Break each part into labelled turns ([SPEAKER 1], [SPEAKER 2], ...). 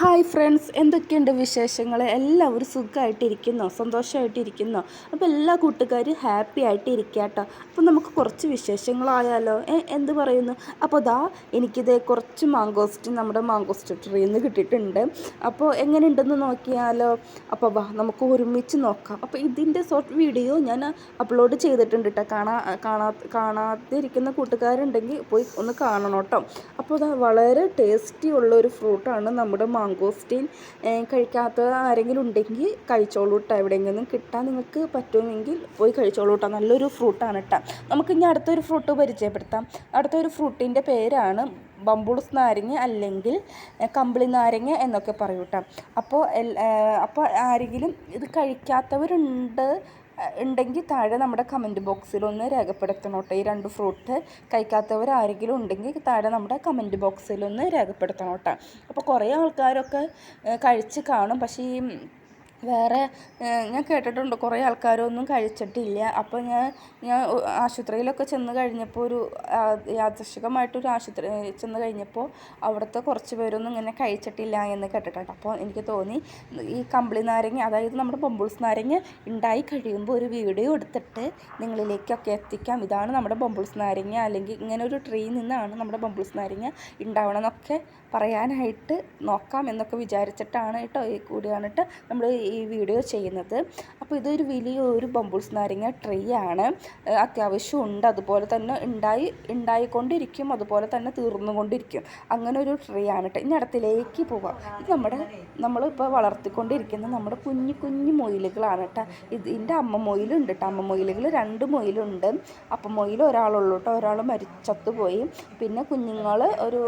[SPEAKER 1] Hi friends എന്തൊക്കെയുണ്ട് വിശേഷങ്ങൾ എല്ലാവരും സുഖമായിട്ടിരിക്കുന്നോ സന്തോഷമായിട്ടിരിക്കുന്നോ അപ്പോൾ എല്ലാ കൂട്ടുകാരും ഹാപ്പി ആയിട്ട് ഇരിക്കുക കേട്ടോ അപ്പോൾ നമുക്ക് കുറച്ച് വിശേഷങ്ങളായാലോ? എന്ത് പറയുന്നു? അപ്പോൾ ദാ എനിക്കിത് കുറച്ച് മാങ്കോസ്റ്റ് നമ്മുടെ മാങ്കോസ്റ്റ് ട്രീയിൽ നിന്ന് കിട്ടിയിട്ടുണ്ട്. അപ്പോൾ എങ്ങനെയുണ്ടെന്ന് നോക്കിയാലോ? അപ്പോൾ വാ നമുക്ക് ഒരുമിച്ച് നോക്കാം. അപ്പോൾ ഇതിന്റെ ഷോർട്ട് വീഡിയോ ഞാൻ അപ്ലോഡ് ചെയ്തിട്ടുണ്ട് കേട്ടോ കാണാ കാണാ കാണാതിരിക്കുന്ന കൂട്ടുകാരുണ്ടെങ്കിൽ പോയി ഒന്ന് കാണണം കേട്ടോ. അപ്പോൾ വളരെ ടേസ്റ്റി ഉള്ള ഒരു ഫ്രൂട്ടാണ് നമ്മുടെ മാങ്കോസ്റ്റീൻ കഴിക്കാത്ത ആരെങ്കിലും ഉണ്ടെങ്കിൽ കഴിച്ചോളൂ കേട്ടോ എവിടെയെങ്കിലും കിട്ടാൻ നിങ്ങൾക്ക് പറ്റുമെങ്കിൽ പോയി കഴിച്ചോളൂ കേട്ടോ നല്ലൊരു ഫ്രൂട്ടാണ് കേട്ടോ നമുക്ക് ഇനി അടുത്തൊരു ഫ്രൂട്ട് പരിചയപ്പെടുത്താം. അടുത്തൊരു ഫ്രൂട്ടിന്റെ പേരാണ് ബംബുൾസ് നാരങ്ങ അല്ലെങ്കിൽ കമ്പിളി നാരങ്ങ എന്നൊക്കെ പറയും കേട്ടോ അപ്പോൾ അപ്പോൾ ആരെങ്കിലും ഇത് കഴിക്കാത്തവരുണ്ട് ഉണ്ടെങ്കിൽ താഴെ നമ്മുടെ കമന്റ് ബോക്സിലൊന്ന് രേഖപ്പെടുത്തണം കേട്ടോ ഈ രണ്ട് ഫ്രൂട്ട് കഴിക്കാത്തവർ ആരെങ്കിലും ഉണ്ടെങ്കിൽ താഴെ നമ്മുടെ കമന്റ് ബോക്സിലൊന്ന് രേഖപ്പെടുത്തണം കേട്ടോ അപ്പോൾ കുറേ ആൾക്കാരൊക്കെ കഴിച്ച് കാണും. പക്ഷേ ഈ വേറെ ഞാൻ കേട്ടിട്ടുണ്ട് കുറേ ആൾക്കാരൊന്നും കഴിച്ചിട്ടില്ല. അപ്പോൾ ഞാൻ ഞാൻ ആശുപത്രിയിലൊക്കെ ചെന്ന് കഴിഞ്ഞപ്പോൾ ഒരു യാദൃശികമായിട്ടൊരു ആശുപത്രി ചെന്ന് കഴിഞ്ഞപ്പോൾ അവിടുത്തെ കുറച്ച് പേരൊന്നും ഇങ്ങനെ കഴിച്ചിട്ടില്ല എന്ന് കേട്ടിട്ടുണ്ട്. അപ്പോൾ എനിക്ക് തോന്നി ഈ കമ്പിളി നാരങ്ങ അതായത് നമ്മുടെ ബൊമ്പിൾസ് നാരങ്ങ ഉണ്ടായി കഴിയുമ്പോൾ ഒരു വീഡിയോ എടുത്തിട്ട് നിങ്ങളിലേക്കൊക്കെ എത്തിക്കാം. ഇതാണ് നമ്മുടെ ബൊമ്പിൾസ് നാരങ്ങ. അല്ലെങ്കിൽ ഇങ്ങനെ ഒരു ട്രീ നിന്നാണ് നമ്മുടെ ബൊമ്പിൾസ് നാരങ്ങ ഉണ്ടാവണമെന്നൊക്കെ പറയാനായിട്ട് നോക്കാം എന്നൊക്കെ വിചാരിച്ചിട്ടാണ് കേട്ടോ ഈ കൂടിയാണ് കേട്ടോ നമ്മൾ ഈ വീഡിയോ ചെയ്യുന്നത്. അപ്പോൾ ഇതൊരു വലിയൊരു ബംബൂസ് നാരങ്ങ ട്രീ ആണ്. അത്യാവശ്യം ഉണ്ട്. അതുപോലെ തന്നെ ഉണ്ടായി ഉണ്ടായിക്കൊണ്ടിരിക്കും. അതുപോലെ തന്നെ തീർന്നുകൊണ്ടിരിക്കും. അങ്ങനെ ഒരു ട്രീ ആണ് കേട്ടോ. ഇനി അടുത്തിലേക്ക് പോവാം. ഇത് നമ്മുടെ നമ്മളിപ്പോൾ വളർത്തിക്കൊണ്ടിരിക്കുന്ന നമ്മുടെ കുഞ്ഞു കുഞ്ഞു മൊയിലുകളാണ് കേട്ടോ. ഇതിന്റെ അമ്മ മൊയിലുണ്ട് കേട്ടോ. അമ്മ മൊയിലുകൾ രണ്ട് മൊയിലുണ്ട്. അപ്പം മൊയിൽ ഒരാളുള്ളൂ കേട്ടോ. ഒരാൾ മരിച്ചത്ത് പോയി. പിന്നെ കുഞ്ഞുങ്ങൾ ഒരു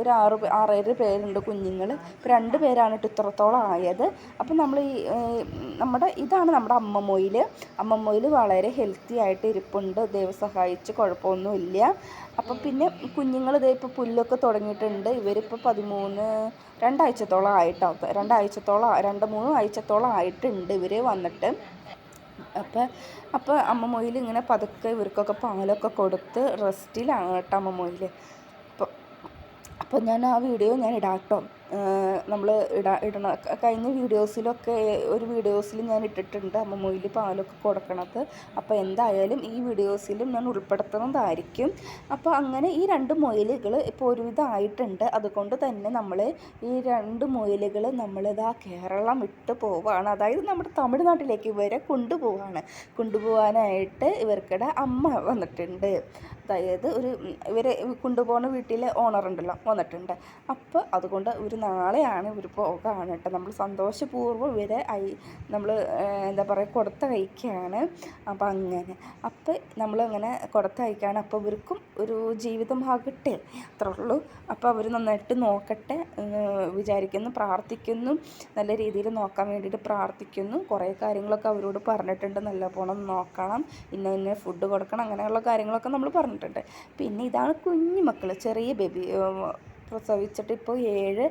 [SPEAKER 1] ഒരു ആറ് ആറേഴ് പേരുണ്ട് കുഞ്ഞുങ്ങൾ. രണ്ട് പേരാണ് കേട്ടോ ഇത്രത്തോളം ആയത്. അപ്പം നമ്മൾ ഈ നമ്മുടെ ഇതാണ് നമ്മുടെ അമ്മമൊയിൽ അമ്മമൊയിൽ വളരെ ഹെൽത്തി ആയിട്ട് ഇരിപ്പുണ്ട്. ദൈവം സഹായിച്ച് കുഴപ്പമൊന്നുമില്ല. അപ്പം പിന്നെ കുഞ്ഞുങ്ങൾ ഇതേ ഇപ്പോൾ പുല്ലൊക്കെ തുടങ്ങിയിട്ടുണ്ട്. ഇവരിപ്പോൾ പതിമൂന്ന് രണ്ടാഴ്ചത്തോളം ആയിട്ടാവും രണ്ടാഴ്ചത്തോളം രണ്ട് മൂന്ന് ആഴ്ചത്തോളം ആയിട്ടുണ്ട് ഇവർ വന്നിട്ട്. അപ്പം അപ്പോൾ അമ്മ ഇങ്ങനെ പതുക്കെ ഇവർക്കൊക്കെ പാലൊക്കെ കൊടുത്ത് റെസ്റ്റിലാണ് കേട്ടോ അമ്മ മൊയിൽ അപ്പോൾ ഞാൻ ആ വീഡിയോ ഞാൻ ഇടാം നമ്മൾ ഇടാ ഇടണ കഴിഞ്ഞ വീഡിയോസിലൊക്കെ ഒരു വീഡിയോസിൽ ഞാൻ ഇട്ടിട്ടുണ്ട് അമ്മ മൊയിൽ പാലൊക്കെ കൊടുക്കണത്. അപ്പോൾ എന്തായാലും ഈ വീഡിയോസിലും ഞാൻ ഉൾപ്പെടുത്തുന്നതായിരിക്കും. അപ്പോൾ അങ്ങനെ ഈ രണ്ട് മൊയിലുകൾ ഇപ്പോൾ ഒരുവിധമായിട്ടുണ്ട് അതുകൊണ്ട് തന്നെ നമ്മൾ ഈ രണ്ട് മൊയിലുകൾ നമ്മളിതാ കേരളം വിട്ട് പോവുകയാണ് അതായത് നമ്മുടെ തമിഴ്നാട്ടിലേക്ക് ഇവരെ കൊണ്ടുപോവാണ്. കൊണ്ടുപോകാനായിട്ട് ഇവർക്കിടെ അമ്മ വന്നിട്ടുണ്ട്. അതായത് ഒരു ഇവരെ കൊണ്ടുപോകുന്ന വീട്ടിലെ ഓണർ ഉണ്ടല്ലോ വന്നിട്ടുണ്ട്. അപ്പോൾ അതുകൊണ്ട് ഒരു നാളെയാണ് ഇവർ പോകാണ് കേട്ടോ. നമ്മൾ സന്തോഷപൂർവം ഇവരെ ഐ നമ്മൾ എന്താ പറയുക കൊടുത്തയക്കുകയാണ് അപ്പം അങ്ങനെ. അപ്പം നമ്മളങ്ങനെ കൊടുത്തയക്കുകയാണ് അപ്പോൾ ഇവർക്കും ഒരു ജീവിതമാകട്ടെ അത്രേ ഉള്ളൂ. അപ്പോൾ അവർ നന്നായിട്ട് നോക്കട്ടെ. വിചാരിക്കുന്നു പ്രാർത്ഥിക്കുന്നു. നല്ല രീതിയിൽ നോക്കാൻ വേണ്ടിയിട്ട് പ്രാർത്ഥിക്കുന്നു. കുറേ കാര്യങ്ങളൊക്കെ അവരോട് പറഞ്ഞിട്ടുണ്ട്. നല്ല പോണം നോക്കണം. ഇന്ന ഇന്ന ഫുഡ് കൊടുക്കണം. അങ്ങനെയുള്ള കാര്യങ്ങളൊക്കെ നമ്മൾ പറഞ്ഞിട്ടുണ്ട്. പിന്നെ ഇതാണ് കുഞ്ഞു മക്കൾ ചെറിയ ബേബി പ്രസവിച്ചിട്ട് ഇപ്പോൾ ഏഴ്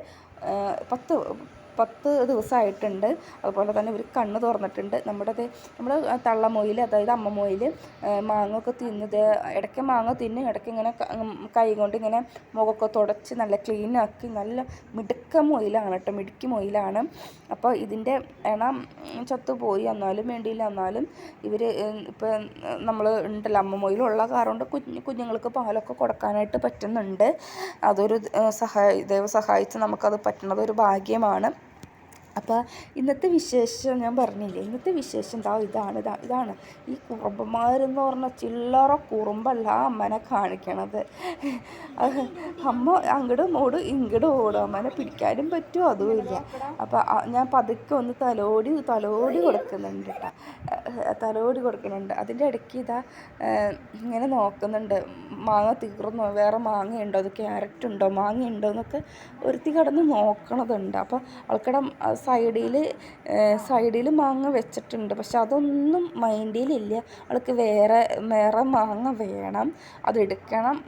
[SPEAKER 1] പത്ത് പത്ത് ദിവസമായിട്ടുണ്ട്. അതുപോലെ തന്നെ ഇവർ കണ്ണ് തുറന്നിട്ടുണ്ട്. നമ്മുടെ നമ്മുടെ തള്ള മൊയിൽ അതായത് അമ്മ മൊയിൽ മാങ്ങ ഒക്കെ തിന്നത് ഇടയ്ക്ക് മാങ്ങ തിന്നും ഇടയ്ക്ക് ഇങ്ങനെ കൈ കൊണ്ട് ഇങ്ങനെ മുഖമൊക്കെ തുടച്ച് നല്ല ക്ലീനാക്കി നല്ല മിടുക്ക മൊയിലാണ് കേട്ടോ. മിടുക്കി മൊയിലാണ്. അപ്പോൾ ഇതിന്റെ എണ്ണം ചത്തുപോയി എന്നാലും വേണ്ടിയില്ല എന്നാലും ഇവർ ഇപ്പോൾ നമ്മൾ ഉണ്ടല്ലോ അമ്മ മൊയിലുള്ള കാരണം കുഞ്ഞ് കുഞ്ഞുങ്ങൾക്ക് പാലൊക്കെ കൊടുക്കാനായിട്ട് പറ്റുന്നുണ്ട്. അതൊരു സഹായ ദൈവം സഹായിച്ച് നമുക്കത് പറ്റുന്നത് ഒരു ഭാഗ്യമാണ്. അപ്പോൾ ഇന്നത്തെ വിശേഷം ഞാൻ പറഞ്ഞില്ലേ ഇന്നത്തെ വിശേഷം ഇതാ ഇതാണ് ഇതാ ഇതാണ്. ഈ കുറുമ്പന്മാരെന്ന് പറഞ്ഞ ചില്ലറ കുറുമ്പല്ല അമ്മനെ കാണിക്കണത്. അമ്മ അങ്ങോട്ടും ഓടും ഇങ്ങോട്ടും ഓടും. അമ്മനെ പിടിക്കാനും പറ്റുമോ അതുമില്ല അപ്പോൾ ഞാൻ പതുക്കെ ഒന്ന് തലോടി തലോടി കൊടുക്കുന്നുണ്ട് കേട്ടോ. തലോടി കൊടുക്കുന്നുണ്ട്. അതിന്റെ ഇടയ്ക്ക് ഇതാ ഇങ്ങനെ നോക്കുന്നുണ്ട്. മാങ്ങ തീർന്നോ? വേറെ മാങ്ങയുണ്ടോ? അത് ക്യാരറ്റ് ഉണ്ടോ? മാങ്ങ ഉണ്ടോ എന്നൊക്കെ ഒരുത്തി കിടന്ന് നോക്കണതുണ്ട്. അപ്പോൾ ആൾക്കടെ സൈഡിൽ സൈഡിൽ മാങ്ങ വെച്ചിട്ടുണ്ട്. പക്ഷെ അതൊന്നും മൈൻഡിലില്ല. ആൾക്ക് വേറെ വേറെ മാങ്ങ വേണം. അതെടുക്കണം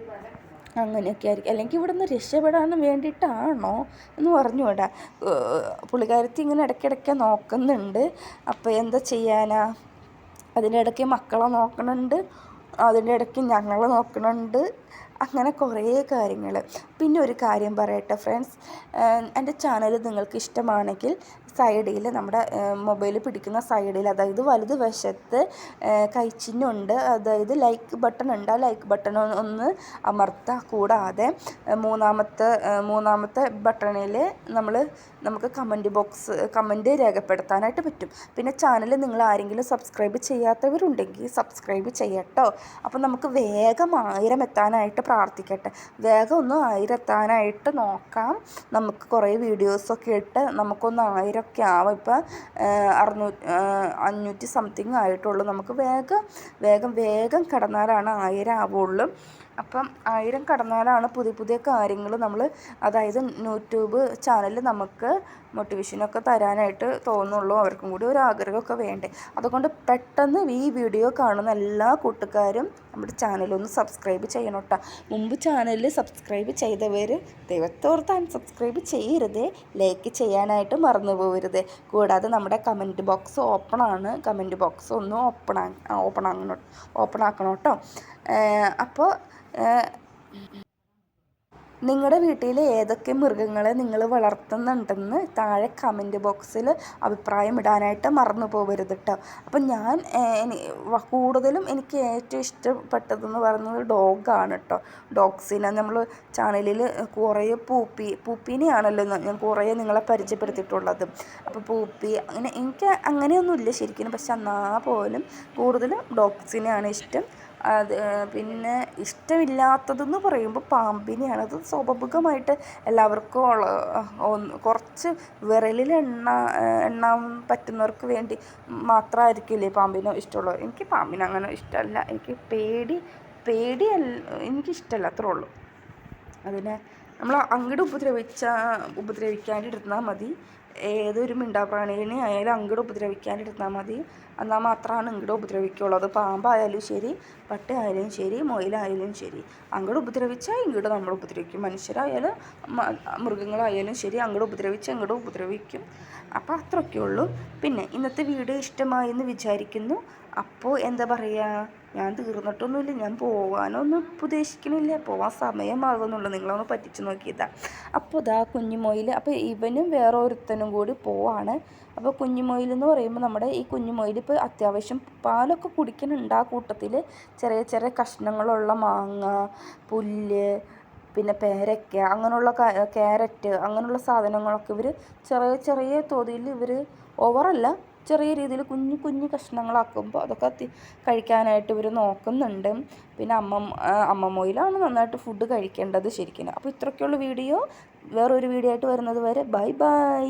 [SPEAKER 1] അങ്ങനെയൊക്കെ ആയിരിക്കും. അല്ലെങ്കിൽ ഇവിടെ നിന്ന് രക്ഷപ്പെടാൻ വേണ്ടിയിട്ടാണോ എന്ന് പറഞ്ഞു വിടാം. പുള്ളിക്കാരത്തി ഇങ്ങനെ ഇടയ്ക്കിടയ്ക്ക് നോക്കുന്നുണ്ട്. അപ്പോൾ എന്താ ചെയ്യാനാ? അതിന്റെ ഇടയ്ക്ക് മക്കളെ നോക്കണുണ്ട് അതിന്റെ ഇടയ്ക്ക് ഞങ്ങളെ നോക്കണുണ്ട് അങ്ങനെ കുറേ കാര്യങ്ങൾ. പിന്നെ ഒരു കാര്യം പറയട്ടെ ഫ്രണ്ട്സ് എന്റെ ചാനൽ നിങ്ങൾക്ക് ഇഷ്ടമാണെങ്കിൽ സൈഡിൽ നമ്മുടെ മൊബൈൽ പിടിക്കുന്ന സൈഡിൽ അതായത് വലത് വശത്ത് അതായത് ലൈക്ക് ബട്ടൺ ഉണ്ട്. ആ ലൈക്ക് ബട്ടൺ ഒന്ന് അമർത്തുക കൂടാതെ മൂന്നാമത്തെ മൂന്നാമത്തെ ബട്ടണിൽ നമ്മൾ നമുക്ക് കമന്റ് ബോക്സ് കമന്റ് രേഖപ്പെടുത്താനായിട്ട് പറ്റും. പിന്നെ ചാനൽ നിങ്ങൾ ആരെങ്കിലും സബ്സ്ക്രൈബ് ചെയ്യാത്തവരുണ്ടെങ്കിൽ സബ്സ്ക്രൈബ് ചെയ്യട്ടോ. അപ്പോൾ നമുക്ക് വേഗം ആയിരം എത്താനായിട്ട് പ്രാർത്ഥിക്കട്ടെ. വേഗം ഒന്ന് ആയിരം എത്താനായിട്ട് നോക്കാം. നമുക്ക് കുറേ വീഡിയോസൊക്കെ ഇട്ട് നമുക്കൊന്ന് ആയിരമൊക്കെ ആവും. ഇപ്പം അറുന്നൂറ്റി അഞ്ഞൂറ്റി സംതിങ് ആയിട്ടുള്ളൂ. നമുക്ക് വേഗം വേഗം വേഗം കടന്നാലാണ് ആയിരം ആവുള്ളൂ. അപ്പം ആയിരം കടന്നാലാണ് പുതിയ പുതിയ കാര്യങ്ങൾ നമ്മൾ അതായത് യൂട്യൂബ് ചാനൽ നമുക്ക് മോട്ടിവേഷനൊക്കെ തരാനായിട്ട് തോന്നുള്ളൂ. അവർക്കും കൂടി ഒരു ആഗ്രഹമൊക്കെ വേണ്ടേ. അതുകൊണ്ട് പെട്ടെന്ന് ഈ വീഡിയോ കാണുന്ന എല്ലാ കൂട്ടുകാരും നമ്മുടെ ചാനലൊന്ന് സബ്സ്ക്രൈബ് ചെയ്യണം കേട്ടോ മുമ്പ് ചാനലിൽ സബ്സ്ക്രൈബ് ചെയ്തവർ ദൈവത്തോർത്ത് അൺസബ്സ്ക്രൈബ് ചെയ്യരുത്. ലൈക്ക് ചെയ്യാനായിട്ട് മറന്നു പോകരുത് കൂടാതെ നമ്മുടെ കമന്റ് ബോക്സ് ഓപ്പണാണ് കമന്റ് ബോക്സ് ഒന്ന് ഓപ്പൺ ആ ഓപ്പൺ ആക്കണം ഓപ്പൺ കേട്ടോ അപ്പോൾ നിങ്ങളുടെ വീട്ടിൽ ഏതൊക്കെ മൃഗങ്ങളെ നിങ്ങൾ വളർത്തുന്നുണ്ടെന്ന് താഴെ കമന്റ് ബോക്സിൽ അഭിപ്രായം ഇടാനായിട്ട് മറന്നു പോകരുത് കേട്ടോ അപ്പം ഞാൻ കൂടുതലും എനിക്ക് ഏറ്റവും ഇഷ്ടപ്പെട്ടതെന്ന് പറയുന്നത് ഡോഗാണ് കേട്ടോ ഡോഗ്സിനെ നമ്മൾ ചാനലിൽ കുറേ പൂപ്പി പൂപ്പീനെയാണല്ലോ ഞാൻ കുറേ നിങ്ങളെ പരിചയപ്പെടുത്തിയിട്ടുള്ളത്. അപ്പോൾ പൂപ്പി അങ്ങനെ എനിക്ക് അങ്ങനെയൊന്നുമില്ല ശരിക്കും പക്ഷെ എന്നാൽ പോലും കൂടുതലും ഡോഗ്സിനെയാണ് ഇഷ്ടം. അത് പിന്നെ ഇഷ്ടമില്ലാത്തതെന്ന് പറയുമ്പോൾ പാമ്പിനെയാണ്. അത് സ്വാഭാവികമായിട്ട് എല്ലാവർക്കും ഉള്ള കുറച്ച് വിരലിൽ എണ്ണ എണ്ണാൻ പറ്റുന്നവർക്ക് വേണ്ടി മാത്രമായിരിക്കില്ലേ പാമ്പിനെ ഇഷ്ടമുള്ളൂ. എനിക്ക് പാമ്പിനെ അങ്ങനെ ഇഷ്ടമല്ല. എനിക്ക് പേടി പേടിയല്ല എനിക്കിഷ്ടമല്ല അത്രേ ഉള്ളൂ. അതിനെ നമ്മൾ അങ്ങോട്ട് ഉപദ്രവിച്ച ഉപദ്രവിക്കാണ്ടിരുന്നാൽ മതി. ഏതൊരു മിണ്ടാപ്രാണിനെ ആയാലും അങ്ങോട്ട് ഉപദ്രവിക്കാണ്ടിരുന്നാൽ മതി. എന്നാൽ മാത്രമാണ് ഇങ്ങോട്ട് ഉപദ്രവിക്കുള്ളൂ. അത് പാമ്പായാലും ശരി പട്ടി ആയാലും ശരി മുയലായാലും ശരി. അങ്ങോട്ട് ഉപദ്രവിച്ചാൽ ഇങ്ങോട്ട് നമ്മൾ ഉപദ്രവിക്കും. മനുഷ്യരായാലും മൃഗങ്ങളായാലും ശരി അങ്ങോട്ട് ഉപദ്രവിച്ചാൽ ഇങ്ങോട്ട് ഉപദ്രവിക്കും. അപ്പോൾ അത്രയൊക്കെ ഉള്ളൂ. പിന്നെ ഇന്നത്തെ വീഡിയോ ഇഷ്ടമായി എന്ന് വിചാരിക്കുന്നു. അപ്പോൾ എന്താ പറയുക? ഞാൻ തീർന്നിട്ടൊന്നുമില്ല ഞാൻ പോകാനൊന്നും ഉദ്ദേശിക്കണില്ല. പോകാൻ സമയമാകുന്നുള്ളൂ. നിങ്ങളൊന്ന് പറ്റിച്ച് നോക്കിയതാ. അപ്പോൾ ഇതാ കുഞ്ഞുമൊയിൽ അപ്പോൾ ഇവനും വേറെ ഒരുത്തനും കൂടി പോവാണ്. അപ്പോൾ കുഞ്ഞുമൊയിൽ എന്ന് പറയുമ്പോൾ നമ്മുടെ ഈ കുഞ്ഞുമൊയിൽ ഇപ്പോൾ അത്യാവശ്യം പാലൊക്കെ കുടിക്കുന്നുണ്ട് ആ കൂട്ടത്തിൽ ചെറിയ ചെറിയ കഷ്ണങ്ങളുള്ള മാങ്ങ പുല്ല് പിന്നെ പേരയ്ക്ക അങ്ങനെയുള്ള ക്യാരറ്റ് അങ്ങനെയുള്ള സാധനങ്ങളൊക്കെ ഇവർ ചെറിയ ചെറിയ തോതിൽ ഇവർ ഓവറല്ല ചെറിയ രീതിയിൽ കുഞ്ഞു കുഞ്ഞു കഷ്ണങ്ങളാക്കുമ്പോൾ അതൊക്കെ കഴിക്കാനായിട്ട് ഇവർ നോക്കുന്നുണ്ട്. പിന്നെ അമ്മ അമ്മമ്മയിലാണ് നന്നായിട്ട് ഫുഡ് കഴിക്കേണ്ടത് ശരിക്കും. അപ്പോൾ ഇത്രയൊക്കെയുള്ള വീഡിയോ. വേറൊരു വീഡിയോ ആയിട്ട് വരുന്നത് വരെ ബൈ ബൈ.